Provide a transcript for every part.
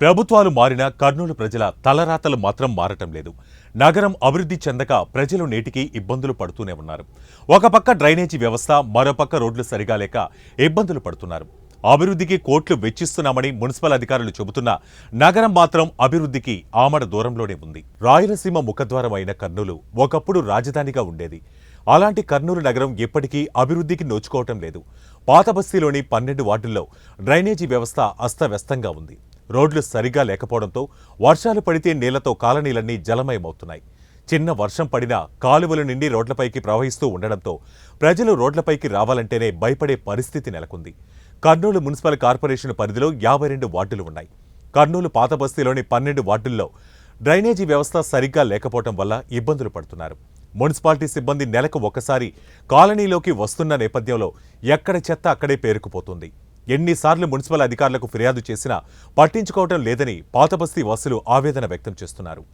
ప్రభుత్వాలు మారినా కర్నూలు ప్రజల తలరాతలు మాత్రం మారటం లేదు. నగరం అభివృద్ధి చెందక ప్రజలు నేటికి ఇబ్బందులు పడుతూనే ఉన్నారు. ఒక పక్క డ్రైనేజీ వ్యవస్థ మరోపక్క రోడ్లు సరిగా లేక ఇబ్బందులు పడుతున్నారు. అభివృద్ధికి కోట్లు వెచ్చిస్తున్నామని మున్సిపల్ అధికారులు చెబుతున్నా నగరం మాత్రం అభివృద్ధికి ఆమడ దూరంలోనే ఉంది. రాయలసీమ ముఖద్వారం అయిన కర్నూలు ఒకప్పుడు రాజధానిగా ఉండేది. అలాంటి కర్నూలు నగరం ఎప్పటికీ అభివృద్ధికి నోచుకోవటం లేదు. పాత బస్తీలోని పన్నెండు వార్డుల్లో డ్రైనేజీ వ్యవస్థ అస్తవ్యస్తంగా ఉంది. రోడ్లు సరిగా లేకపోవడంతో వర్షాలు పడితే నీళ్ళతో కాలనీలన్నీ జలమయమవుతున్నాయి. చిన్న వర్షం పడినా కాలువల నిండి రోడ్లపైకి ప్రవహిస్తూ ఉండడంతో ప్రజలు రోడ్లపైకి రావాలంటేనే భయపడే పరిస్థితి నెలకొంది. కర్నూలు మున్సిపల్ కార్పొరేషన్ పరిధిలో యాభై రెండు వార్డులు ఉన్నాయి. కర్నూలు పాత బస్తీలోని పన్నెండు వార్డుల్లో డ్రైనేజీ వ్యవస్థ సరిగ్గా లేకపోవడం వల్ల ఇబ్బందులు పడుతున్నారు. మున్సిపాలిటీ సిబ్బంది నెలకు ఒకసారి కాలనీలోకి వస్తున్న నేపథ్యంలో ఎక్కడ చెత్త అక్కడే పేరుకుపోతుంది. ఎన్నిసార్లు మున్సిపల్ అధికారులకు ఫిర్యాదు చేసినా పట్టించుకోవటం లేదని పాతబస్తీ వాసులు ఆవేదన వ్యక్తం చేస్తున్నారు.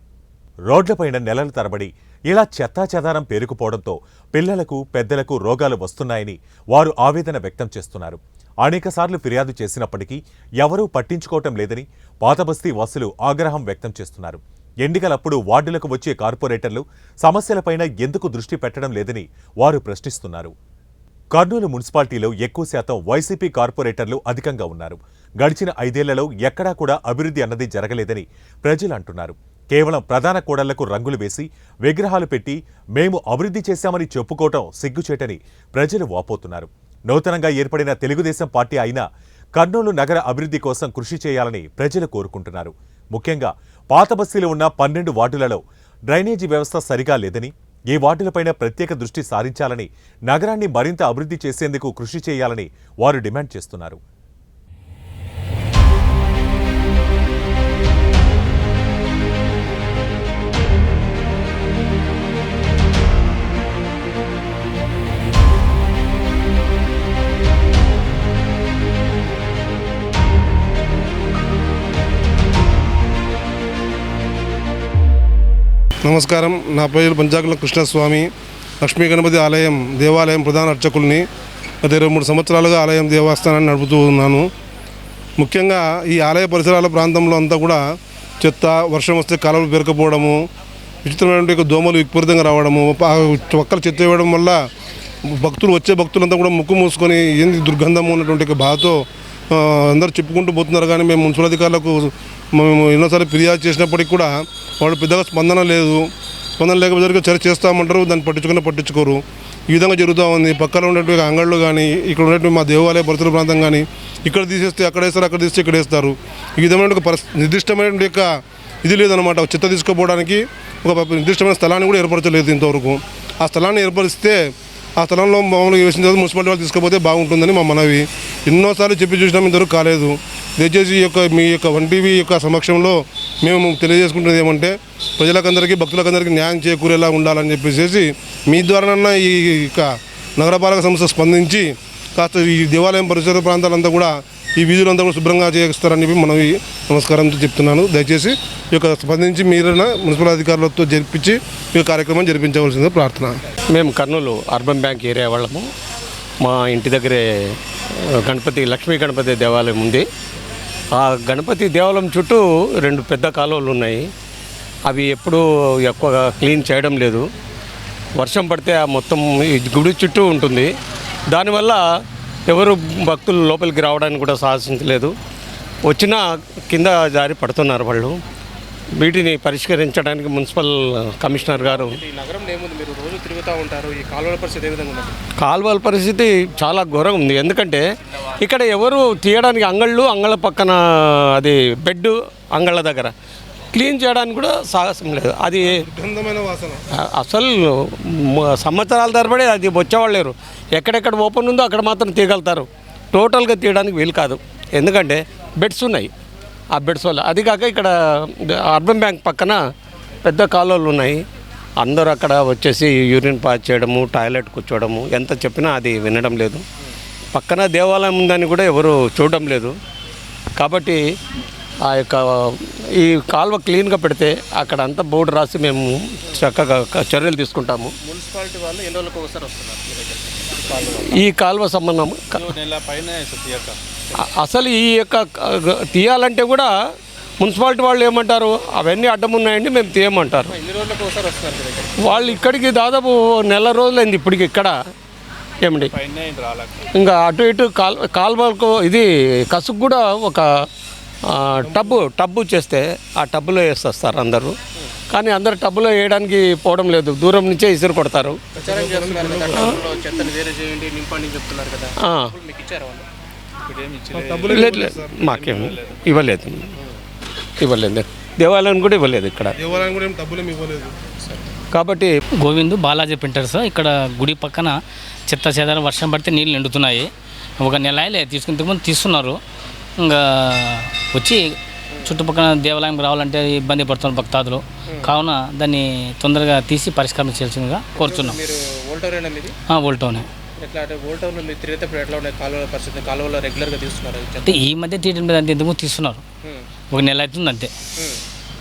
రోడ్లపైన నెలల తరబడి ఇలా చెత్తాచెదారం పేరుకుపోవడంతో పిల్లలకు పెద్దలకు రోగాలు వస్తున్నాయని వారు ఆవేదన వ్యక్తం చేస్తున్నారు. అనేకసార్లు ఫిర్యాదు చేసినప్పటికీ ఎవరూ పట్టించుకోవటం లేదని పాతబస్తీ వాసులు ఆగ్రహం వ్యక్తం చేస్తున్నారు. ఎన్నికలప్పుడు వార్డులకు వచ్చే కార్పొరేటర్లు సమస్యలపైన ఎందుకు దృష్టి పెట్టడం లేదని వారు ప్రశ్నిస్తున్నారు. కర్నూలు మున్సిపాలిటీలో ఎక్కువ శాతం వైసీపీ కార్పొరేటర్లు అధికంగా ఉన్నారు. గడిచిన ఐదేళ్ళలో ఎక్కడా కూడా అభివృద్ధి అన్నది జరగలేదని ప్రజలు అంటున్నారు. కేవలం ప్రధాన కూడళ్ళకు రంగులు వేసి విగ్రహాలు పెట్టి మేము అభివృద్ధి చేశామని చెప్పుకోవటం సిగ్గుచేటని ప్రజలు వాపోతున్నారు. నూతనంగా ఏర్పడిన తెలుగుదేశం పార్టీ అయినా కర్నూలు నగర అభివృద్ధి కోసం కృషి చేయాలని ప్రజలు కోరుకుంటున్నారు. ముఖ్యంగా పాత బస్తీలు ఉన్న పన్నెండు వార్డులలో డ్రైనేజీ వ్యవస్థ సరిగా లేదని ఈ వార్డులపైన ప్రత్యేక దృష్టి సారించాలని నగరాన్ని మరింత అభివృద్ధి చేసేందుకు కృషి చేయాలని వారు డిమాండ్ చేస్తున్నారు. నమస్కారం. నా పేరు పంచాకుల కృష్ణస్వామి. లక్ష్మీ గణపతి ఆలయం దేవాలయం ప్రధాన అర్చకుల్ని గత ఇరవై మూడు సంవత్సరాలుగా ఆలయం దేవస్థానాన్ని నడుపుతూ ఉన్నాను. ముఖ్యంగా ఈ ఆలయ పరిసరాల ప్రాంతంలో అంతా కూడా చెత్త వర్షం వస్తే కాలువలు పెరకపోవడము విచిత్రమైనటువంటి దోమలు విపరీతంగా రావడము ప- పక్కల చెత్త వేయడం వల్ల భక్తులు వచ్చే భక్తులంతా కూడా ముక్కు మూసుకొని ఏంది దుర్గంధం ఉన్నటువంటి బాధతో అందరూ చెప్పుకుంటూ పోతున్నారు. కానీ మేము మున్సిపల్ అధికారులకు మేము ఎన్నోసార్లు ఫిర్యాదు చేసినప్పటికి కూడా వాళ్ళు పెద్దగా స్పందన లేదు. స్పందన లేకపోతే చర్చ చేస్తామంటారు దాన్ని పట్టించుకుని పట్టించుకోరు. ఈ విధంగా జరుగుతూ ఉంది. పక్కన ఉన్నటువంటి అంగళ్ళు కానీ ఇక్కడ ఉన్నటువంటి మా దేవాలయ పరిసర ప్రాంతం కానీ ఇక్కడ తీసేస్తే అక్కడ వేస్తారు అక్కడ తీస్తే ఇక్కడ వేస్తారు. ఈ విధమైన ఒక నిర్దిష్టమైనటువంటి యొక్క ఇది లేదనమాట చెత్త తీసుకుపోవడానికి ఒక నిర్దిష్టమైన స్థలాన్ని కూడా ఏర్పరచలేదు ఇంతవరకు. ఆ స్థలాన్ని ఏర్పరిస్తే ఆ స్థలంలో మామూలుగా వేసిన తర్వాత మున్సిపాలిటీ వాళ్ళు తీసుకుపోతే బాగుంటుందని మా మనవి. ఎన్నోసార్లు చెప్పి చూసినాం ఇంతవరకు కాలేదు. దయచేసి ఈ యొక్క మీ యొక్క వన్ టీవీ యొక్క సమక్షంలో మేము తెలియజేసుకుంటున్నది ఏమంటే ప్రజలకందరికీ భక్తులకందరికీ న్యాయం చేకూరేలా ఉండాలని చెప్పేసి మీ ద్వారానన్నా ఈ యొక్క నగరపాలక సంస్థ స్పందించి కాస్త ఈ దేవాలయం పరిసర ప్రాంతాలంతా కూడా ఈ వీధులంతా కూడా శుభ్రంగా చేస్తారని చెప్పి మనం ఈ నమస్కారంతో చెప్తున్నాను. దయచేసి ఈ యొక్క స్పందించి మీరైనా మున్సిపల్ అధికారులతో జరిపించి ఈ కార్యక్రమం జరిపించవలసింది ప్రార్థన. మేము కర్నూలు అర్బన్ బ్యాంక్ ఏరియా వాళ్ళము. మా ఇంటి దగ్గరే గణపతి లక్ష్మీ గణపతి దేవాలయం ఉంది. ఆ గణపతి దేవాలయం చుట్టూ రెండు పెద్ద కాలువలు ఉన్నాయి. అవి ఎప్పుడూ ఎక్కువగా క్లీన్ చేయడం లేదు. వర్షం పడితే ఆ మొత్తం ఈ గుడి చుట్టూ ఉంటుంది. దానివల్ల ఎవరు భక్తులు లోపలికి రావడానికి కూడా సాహసించలేదు వచ్చినా కింద జారి పడుతున్నారు వాళ్ళు. వీటిని పరిష్కరించడానికి మున్సిపల్ కమిషనర్ గారు ఈ నగరంలో ఏముంది? మీరు రోజు తిరుగుతూ ఉంటారు. ఈ కాలువల పరిస్థితి ఏ విధంగా ఉంది? కాలువల పరిస్థితి చాలా ఘోరంగా ఉంది. ఎందుకంటే ఇక్కడ ఎవరు తీయడానికి అంగళ్ళు అంగళ్ళ పక్కన అది బెడ్ అంగళ్ళ దగ్గర. క్లీన్ చేయడానికి కూడా సాహసం లేదు. అది అసలు సంవత్సరాల తరబడి అది వచ్చేవాళ్ళు లేరు. ఎక్కడెక్కడ ఓపెన్ ఉందో అక్కడ మాత్రం తీయగలుగుతారు. టోటల్గా తీయడానికి వీలు కాదు. ఎందుకంటే బెడ్స్ ఉన్నాయి. ఆ బెడ్స్ వల్ల. అది కాక ఇక్కడ అర్బన్ బ్యాంక్ పక్కన పెద్ద కాలువలు ఉన్నాయి. అందరూ అక్కడ వచ్చేసి యూరిన్ పాస్ చేయడము టాయిలెట్ కూర్చోవడము ఎంత చెప్పినా అది వినడం లేదు. పక్కన దేవాలయం ఉందని కూడా ఎవరు చూడడం లేదు. కాబట్టి ఆ యొక్క ఈ కాలువ క్లీన్గా పెడితే అక్కడ అంతా బోర్డు రాసి మేము చక్కగా చర్యలు తీసుకుంటాము. మున్సిపాలిటీ వాళ్ళు ఎన్ని రోజులకు ఒకసారి వస్తున్నారు? ఈ కాలువ సంబంధం అసలు ఈ యొక్క తీయాలంటే కూడా మున్సిపాలిటీ వాళ్ళు ఏమంటారు అవన్నీ అడ్డం ఉన్నాయండి మేము తీయమంటారు. వాళ్ళు ఇక్కడికి దాదాపు నెల రోజులైంది ఇప్పటికి ఇక్కడ. ఏమండి ఇంకా అటు ఇటు కాల్ కాల్వకు ఇది కసుకు కూడా ఒక టబ్బు టబ్బు చేస్తే ఆ టబ్బులో వేసేస్తారు అందరూ. కానీ అందరు టబ్బులో వేయడానికి పోవడం లేదు. దూరం నుంచే ఇసురు కొడతారు. మాకేం ఇవ్వలేదు ఇవ్వలేదు. దేవాలయం కూడా ఇవ్వలేదు ఇక్కడ. కాబట్టి గోవింద్ బాలాజీ ప్రింటర్స్ ఇక్కడ గుడి పక్కన చెత్త చెదారం వర్షం పడితే నీళ్ళు నిండుతున్నాయి. ఒక నెల తీసుకుని ఇంతకుముందు తీస్తున్నారు. ఇంకా వచ్చి చుట్టుపక్కల దేవాలయం రావాలంటే ఇబ్బంది పడుతున్నారు భక్తాదులు. కావున దాన్ని తొందరగా తీసి పరిష్కారం చేయాల్సిందిగా కోరుతున్నాం మీది? ఓల్టోనే అంటే ఈ మధ్య తీయడం మీద అంతే ఇంతకుముందు తీస్తున్నారు? ఒక నెల అవుతుంది అంతే.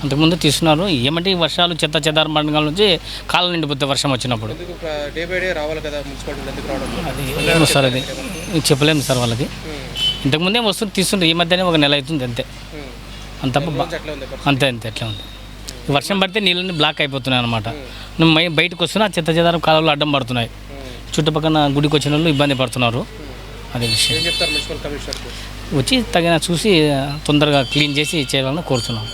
అంతకుముందు తీస్తున్నారు ఏమంటే ఈ వర్షాలు చెత్త చెదారం పండుగల నుంచి కాలం నిండిపోతే వర్షం వచ్చినప్పుడు. ఎందుకు డే బై డే రావాలి కదా మున్సిపాలిటీ ఎందుకు రావడం? అది ఏమో సార్ అది. చెప్పలేము సార్ వాళ్ళకి. ఇంతకుముందే వస్తుంది తీస్తుండ్రు ఈ మధ్యనే ఒక నెల అవుతుంది అంతే. అంత అంతే అంతే ఎట్లా ఉంది. వర్షం పడితే నీళ్ళని బ్లాక్ అయిపోతున్నాయి అనమాట బయటకు వస్తున్నా చెత్త చెదారం కాలంలో అడ్డం పడుతున్నాయి. చుట్టుపక్కల గుడికి వచ్చిన వాళ్ళు ఇబ్బంది పడుతున్నారు. అదే విషయం. వచ్చి తగిన చూసి తొందరగా క్లీన్ చేసి చేయాలని కోరుతున్నాం.